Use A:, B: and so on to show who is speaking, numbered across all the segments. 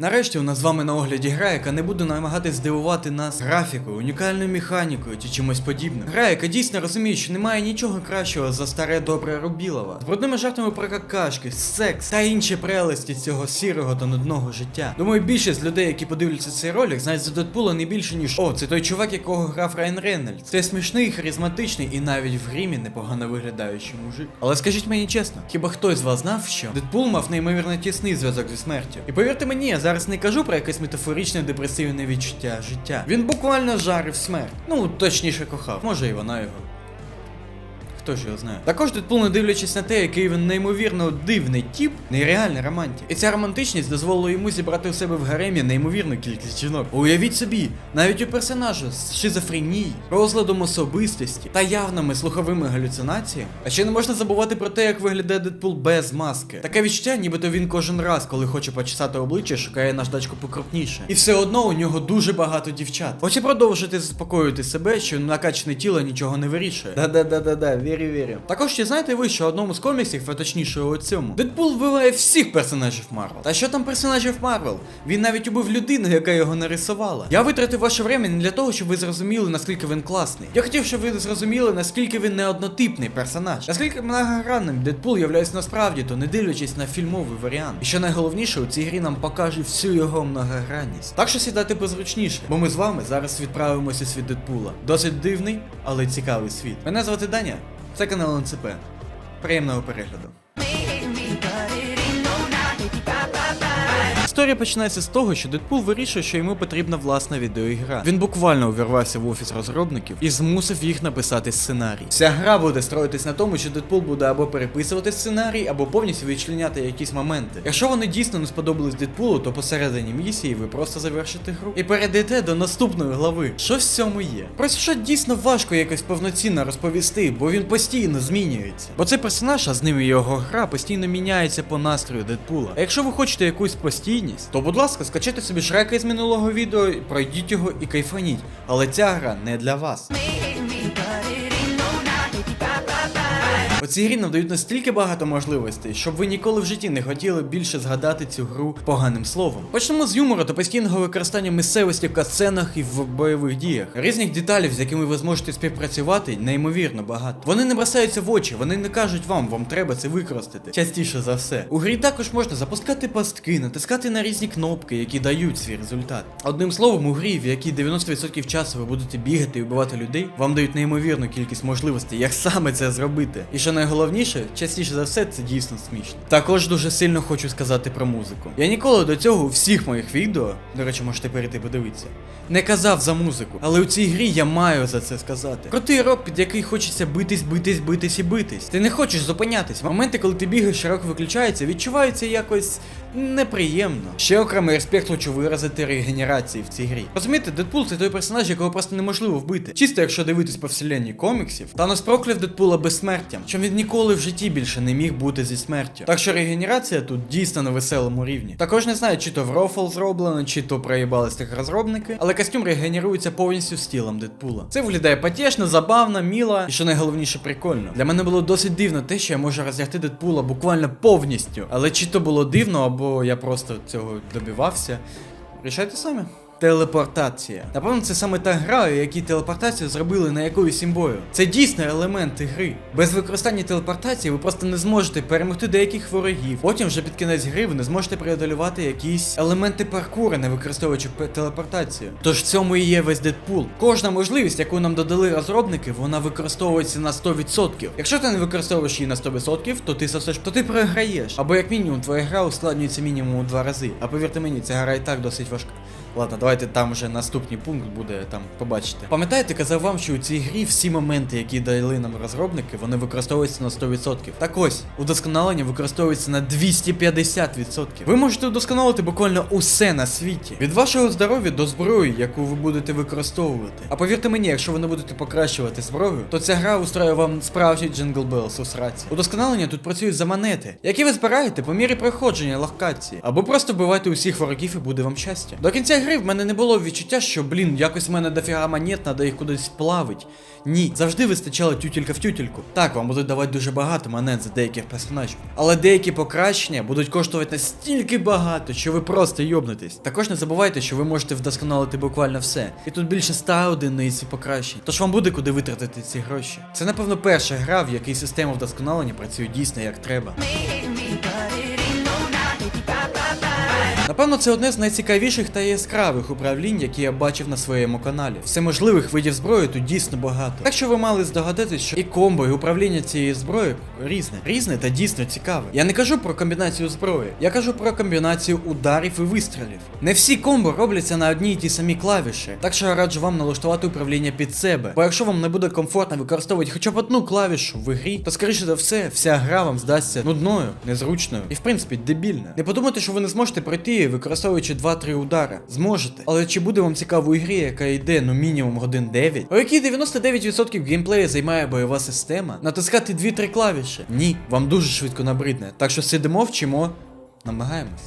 A: Нарешті у нас з вами на огляді гра, яка не буде намагатись здивувати нас графікою, унікальною механікою чи чимось подібним. Гра, яка дійсно розуміє, що немає нічого кращого за старе добре Рубілова. З брудними жартами про какашки, секс та інші прелесті цього сірого та нудного життя. Думаю, більшість людей, які подивляться цей ролик, знають за Дедпула не більше ніж о, це той чувак, якого грав Райан Рейнольдс. Це смішний, харизматичний і навіть в грімі непогано виглядаючий мужик. Але скажіть мені чесно, хіба хтось з вас знав, що Дедпул мав неймовірно тісний зв'язок зі смертю? І повірте мені, я зараз не кажу про якесь метафоричне депресивне відчуття життя. Він буквально жарив смерть. Ну, точніше кохав. Може і вона його. Хто ж його знає? Також Дедпул, не дивлячись на те, який він неймовірно дивний тіп, нереальний романтик. І ця романтичність дозволила йому зібрати у себе в гаремі неймовірну кількість жінок. Уявіть собі, навіть у персонажа з шизофренії, розладом особистості та явними слуховими галюцинаціями. А ще не можна забувати про те, як виглядає Дедпул без маски. Таке відчуття, нібито він кожен раз, коли хоче почесати обличчя, шукає наждачку покрупніше. І все одно у нього дуже багато дівчат. Хоче продовжити заспокоювати себе, що накачане тіло нічого не вирішує. Да-да-да-да-да, вірю, вірю. Також чи знаєте ви, що одному з коміксів, а точніше у цьому, Дедпул вбиває всіх персонажів Марвел. Та що там персонажів Марвел? Він навіть убив людину, яка його нарисувала. Я витратив ваше время не для того, щоб ви зрозуміли, наскільки він класний. Я хотів, щоб ви зрозуміли, наскільки він неоднотипний персонаж. Наскільки многогранним Дедпул являється насправді, то не дивлячись на фільмовий варіант. І що найголовніше, у цій грі нам покаже всю його многогранність. Так що сідайте позручніше, бо ми з вами зараз відправимося світ Дедпула. Досить дивний, але цікавий світ. Мене звати Даня, це канал НЦП. Приємного перегляду. Історія починається з того, що Дедпул вирішує, що йому потрібна власна відеоігра. Він буквально увірвався в офіс розробників і змусив їх написати сценарій. Вся гра буде строїтись на тому, що Дедпул буде або переписувати сценарій, або повністю відчленяти якісь моменти. Якщо вони дійсно не сподобались Дедпулу, то посередині місії ви просто завершите гру і перейдете до наступної глави. Що в цьому є? Про сюжет дійсно важко якось повноцінно розповісти, бо він постійно змінюється. Бо цей персонаж, а з ним і його гра постійно міняється по настрою Дедпула. А якщо ви хочете якусь постійність, то будь ласка, скачайте собі шрека із минулого відео, пройдіть його і кайфаніть. Але ця гра не для вас. У цій грі нам дають настільки багато можливостей, щоб ви ніколи в житті не хотіли більше згадати цю гру поганим словом. Почнемо з юмору та постійного використання місцевості в катсценах і в бойових діях. Різних деталей, з якими ви зможете співпрацювати, неймовірно багато. Вони не бросаються в очі, вони не кажуть вам, вам треба це використати. Частіше за все. У грі також можна запускати пастки, натискати на різні кнопки, які дають свій результат. Одним словом, у грі, в якій 90% часу ви будете бігати і вбивати людей, вам дають неймовірну кількість можливостей, як саме це зробити. І що найголовніше, частіше за все, це дійсно смішно. Також дуже сильно хочу сказати про музику. Я ніколи до цього у всіх моїх відео, до речі, можете перейти подивитися, не казав за музику, але у цій грі я маю за це сказати. Крутий рок, під який хочеться битись, битись, битись і битись. Ти не хочеш зупинятись. Моменти, коли ти бігаєш, рок виключається, відчуваються якось неприємно. Ще окремий респект хочу виразити регенерації в цій грі. Розумієте, Дедпул це той персонаж, якого просто неможливо вбити. Чисто якщо дивитись по вселенні коміксів, Танос прокляв Дедпула безсмертям, що він ніколи в житті більше не міг бути зі смертю. Так що регенерація тут дійсно на веселому рівні. Також не знаю, чи то в рофл зроблено, чи то проїбались так розробники, але костюм регенерується повністю з тілом Дедпула. Це виглядає потішно, забавно, міло і що найголовніше прикольно. Для мене було досить дивно те, що я можу роздягти Дедпула буквально повністю. Але чи то було дивно, або я просто цього добивався. Рішайте самі. Телепортація. Напевно, це саме та гра, у якій телепортацію зробили на якоюсь імбою. Це дійсно елементи гри. Без використання телепортації ви просто не зможете перемогти деяких ворогів. Потім вже під кінець гри ви не зможете преодолювати якісь елементи паркура, не використовуючи телепортацію. Тож в цьому і є весь Дедпул. Кожна можливість, яку нам додали розробники, вона використовується на 100%. Якщо ти не використовуєш її на 100%, то ти все ж то ти програєш. Або як мінімум твоя гра ускладнюється мінімум у два рази. А повірте мені, ця гра і так досить важка. Ладно, давайте там вже наступний пункт буде, там побачите. Пам'ятаєте, казав вам, що у цій грі всі моменти, які дали нам розробники, вони використовуються на 100%. Так ось, удосконалення використовується на 250%. Ви можете удосконалити буквально усе на світі. Від вашого здоров'я до зброї, яку ви будете використовувати. А повірте мені, якщо ви не будете покращувати зброю, то ця гра устроює вам справжній Джингл Белс у сраці. Удосконалення тут працюють за монети, які ви збираєте по мірі проходження локації, або просто вбивайте усіх ворогів і буде вам щастя. До кінця гри в мене не було відчуття, що, блін, якось в мене дофіга монет, треба їх кудись плавить. Ні, завжди вистачало тютілька в тютільку. Так, вам будуть давати дуже багато монет за деяких персонажів. Але деякі покращення будуть коштувати настільки багато, що ви просто йобнетесь. Також не забувайте, що ви можете вдосконалити буквально все. І тут більше 100 одиниць покращень. Тож вам буде куди витратити ці гроші. Це, напевно, перша гра, в якій система вдосконалення працює дійсно як треба. Напевно, це одне з найцікавіших та яскравих управлінь, які я бачив на своєму каналі. Всеможливих видів зброї тут дійсно багато. Так що ви мали здогадатись, що і комбо, і управління цієї зброї різне, різне та дійсно цікаве. Я не кажу про комбінацію зброї, я кажу про комбінацію ударів і вистрілів. Не всі комбо робляться на одній і ті самі клавіші, так що я раджу вам налаштувати управління під себе. Бо якщо вам не буде комфортно використовувати хоча б одну клавішу в грі, то скоріше за все, вся гра вам здасться нудною, незручною і в принципі дебільною. Не подумайте, що ви не зможете пройти, її, використовуючи 2-3 удари. Зможете. Але чи буде вам цікаво ігрі, яка йде ну мінімум годин 9, у якій 99% геймплею займає бойова система, натискати 2-3 клавіші? Ні, вам дуже швидко набридне. Так що сидимо, вчимо, намагаємось.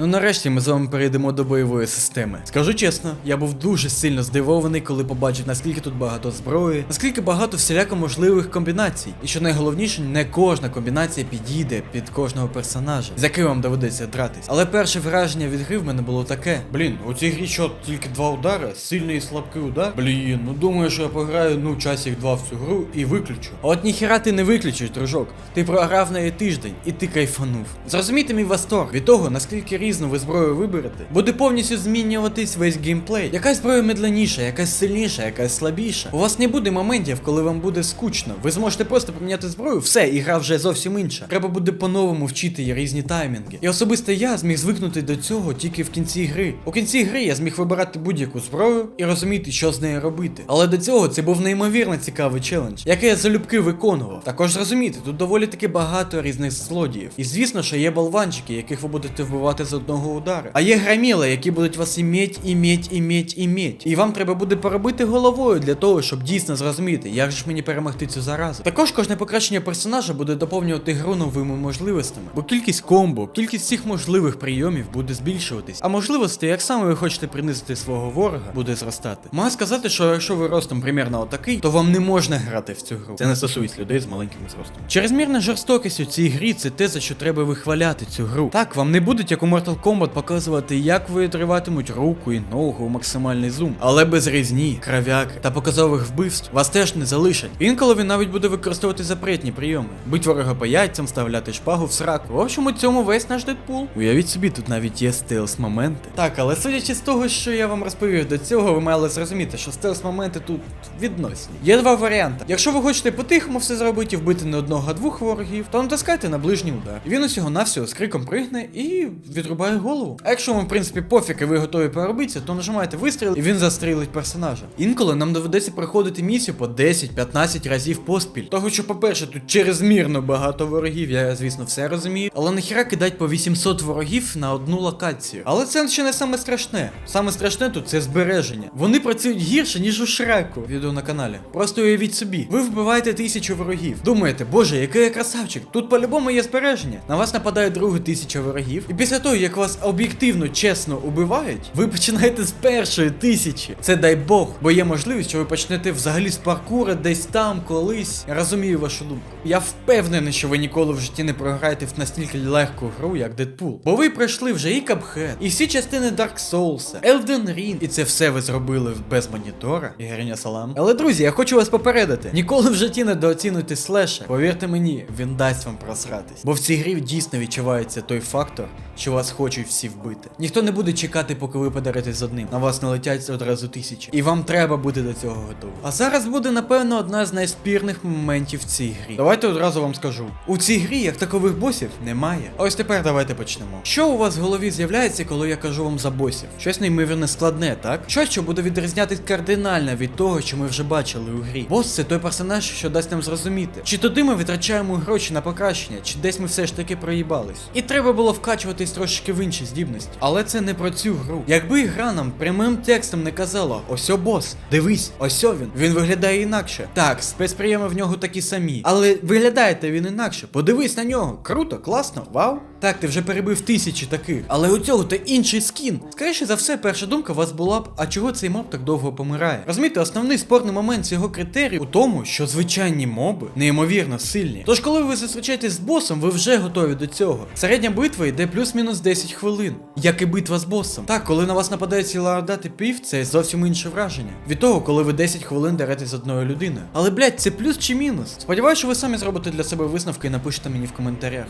A: Ну нарешті ми з вами перейдемо до бойової системи. Скажу чесно, я був дуже сильно здивований, коли побачив, наскільки тут багато зброї, наскільки багато всіляко можливих комбінацій. І що найголовніше, не кожна комбінація підійде під кожного персонажа, з яким вам доведеться дратись. Але перше враження від гри в мене було таке: блін, у цій грі що тільки два удари, сильний і слабкий удар. Блін, ну думаю, що я пограю ну часик два в цю гру і виключу. А от ніхіра ти не виключиш, дружок. Ти програв неї тиждень і ти кайфанув. Зрозумійте мій восторг від того, наскільки різну ви зброю виберете, буде повністю змінюватись весь геймплей. Якась зброя медленніша, якась сильніша, якась слабіша. У вас не буде моментів, коли вам буде скучно. Ви зможете просто поміняти зброю, все, і гра вже зовсім інша. Треба буде по-новому вчити різні таймінги. І особисто я зміг звикнути до цього тільки в кінці гри. У кінці гри я зміг вибирати будь-яку зброю і розуміти, що з нею робити. Але до цього це був неймовірно цікавий челендж, який я залюбки виконував. Також зрозуміти, тут доволі таки багато різних злодіїв. І звісно, що є болванчики, яких ви будете вбивати з одного удару. А є граміли, які будуть вас іметь, іметь, іметь, іметь. І вам треба буде поробити головою для того, щоб дійсно зрозуміти, як же ж мені перемогти цю заразу. Також кожне покращення персонажа буде доповнювати гру новими можливостями, бо кількість комбо, кількість всіх можливих прийомів буде збільшуватись. А можливості, як саме ви хочете принизити свого ворога, буде зростати. Маю сказати, що якщо ви ростом примерно отакий, то вам не можна грати в цю гру. Це не стосується людей з маленьким зростом. Чрезмірна жорстокість у цій грі це те, за що треба вихваляти цю гру. Так, вам не будуть, як у Mortal Kombat, показувати, як витриватимуть руку і ногу у максимальний зум, але без різні, кров'яки та показових вбивств вас теж не залишать. Інколи він навіть буде використовувати запретні прийоми, бить ворога по яйцям, вставляти шпагу в сраку. В общем, у цьому весь наш Дедпул. Уявіть собі, тут навіть є стелс моменти. Так, але судячи з того, що я вам розповів до цього, ви мали зрозуміти, що стелс моменти тут відносні. Є два варіанти. Якщо ви хочете по-тихому все зробити і вбити не одного, а двох ворогів, то натискайте на ближній удар. Він усього навсього з криком пригне і відрубає голову. А якщо вам, в принципі, пофіг і ви готові поробитися, то нажимаєте вистріл і він застрілить персонажа. Інколи нам доведеться проходити місію по 10-15 разів поспіль. Того, що, по-перше, тут черезмірно багато ворогів, я, звісно, все розумію. Але нахіра кидать по 800 ворогів на одну локацію. Але це ще не саме страшне. Саме страшне тут це збереження. Вони працюють гірше, ніж у Шреку. Відео на каналі. Просто уявіть собі, ви вбиваєте тисячу ворогів. Думаєте, боже, який я красавчик, тут по-любому є збереження. На вас нападає друге тисяча ворогів. І після того, як вас об'єктивно, чесно убивають, ви починаєте з першої тисячі. Це дай Бог, бо є можливість, що ви почнете взагалі з паркура десь там, колись. Я розумію вашу думку. Я впевнений, що ви ніколи в житті не програєте в настільки легку гру, як Deadpool. Бо ви пройшли вже і Cuphead, і всі частини Dark Souls, Elden Ring, і це все ви зробили без монітора. Ігриня салам. Але друзі, я хочу вас попередити: ніколи в житті недооцінуйте слеша. Повірте мені, він дасть вам просратись. Бо в цій грі дійсно відчувається той фактор, що вас хочуть всі вбити. Ніхто не буде чекати, поки ви подаритесь з одним. На вас налетять одразу тисячі. І вам треба бути до цього готові. А зараз буде, напевно, одна з найспірних моментів в цій грі. Давайте одразу вам скажу: у цій грі як такових босів немає. А ось тепер давайте почнемо. Що у вас в голові з'являється, коли я кажу вам за босів? Щось неймовірно складне, так? Щось, що буде відрізнятись кардинально від того, що ми вже бачили у грі. Бос це той персонаж, що дасть нам зрозуміти, чи туди ми витрачаємо гроші на покращення, чи десь ми все ж таки проїбались. І треба було вкачуватись трошки в інші здібності. Але це не про цю гру. Якби гра нам прямим текстом не казала, ось о бос, дивись, ось о він. Він виглядає інакше. Так, спецприєми в нього такі самі. Але виглядаєте він інакше. Подивись на нього. Круто, класно, вау. Так, ти вже перебив тисячі таких. Але у цього та інший скін. Скоріше за все, перша думка у вас була б, а чого цей моб так довго помирає? Розумієте, основний спорний момент цього критерію у тому, що звичайні моби неймовірно сильні. Тож, коли ви зустрічаєтесь з босом, ви вже готові до цього. Середня битва йде плюс-мінус 10 хвилин, як і битва з босом. Так, коли на вас нападає ціла орда типів, це зовсім інше враження. Від того, коли ви 10 хвилин деретесь з одною людиною. Але блядь, це плюс чи мінус? Сподіваюся, що ви самі зробите для себе висновки і напишете мені в коментарях.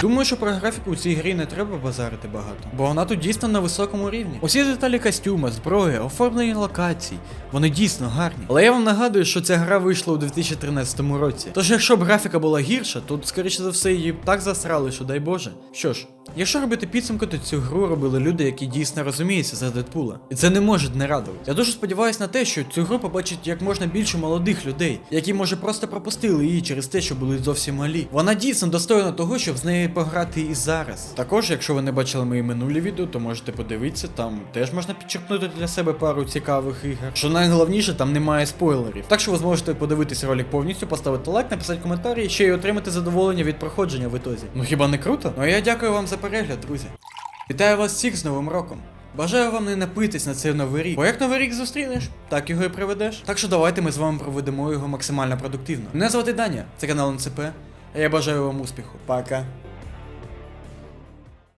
A: Думаю, що про графіку у цій грі не треба базарити багато, бо вона тут дійсно на високому рівні. Усі деталі костюма, зброї, оформлення локацій, вони дійсно гарні. Але я вам нагадую, що ця гра вийшла у 2013 році. Тож, якщо б графіка була гірша, тут, скоріше за все її б так засрали, що дай Боже. Що ж, якщо робити підсумки, то цю гру робили люди, які дійсно розуміються за Дедпула. І це не може не радувати. Я дуже сподіваюся на те, що цю гру побачить як можна більше молодих людей, які може просто пропустили її через те, що були зовсім малі. Вона дійсно достойна того, щоб з нею пограти і зараз. Також, якщо ви не бачили мої минулі відео, то можете подивитися, там теж можна підчеркнути для себе пару цікавих ігор. Що найголовніше, там немає спойлерів. Так що ви зможете подивитися ролик повністю, поставити лайк, написати коментарі, ще й отримати задоволення від проходження в ітозі. Ну хіба не круто? Ну а я дякую вам за перегляд, друзі. Вітаю вас всіх з Новим роком. Бажаю вам не напитись на цей новий рік. Бо як новий рік зустрінеш, так його і приведеш. Так що давайте ми з вами проведемо його максимально продуктивно. Мене звати Даня, це канал НЦП. А я бажаю вам успіху. Пока.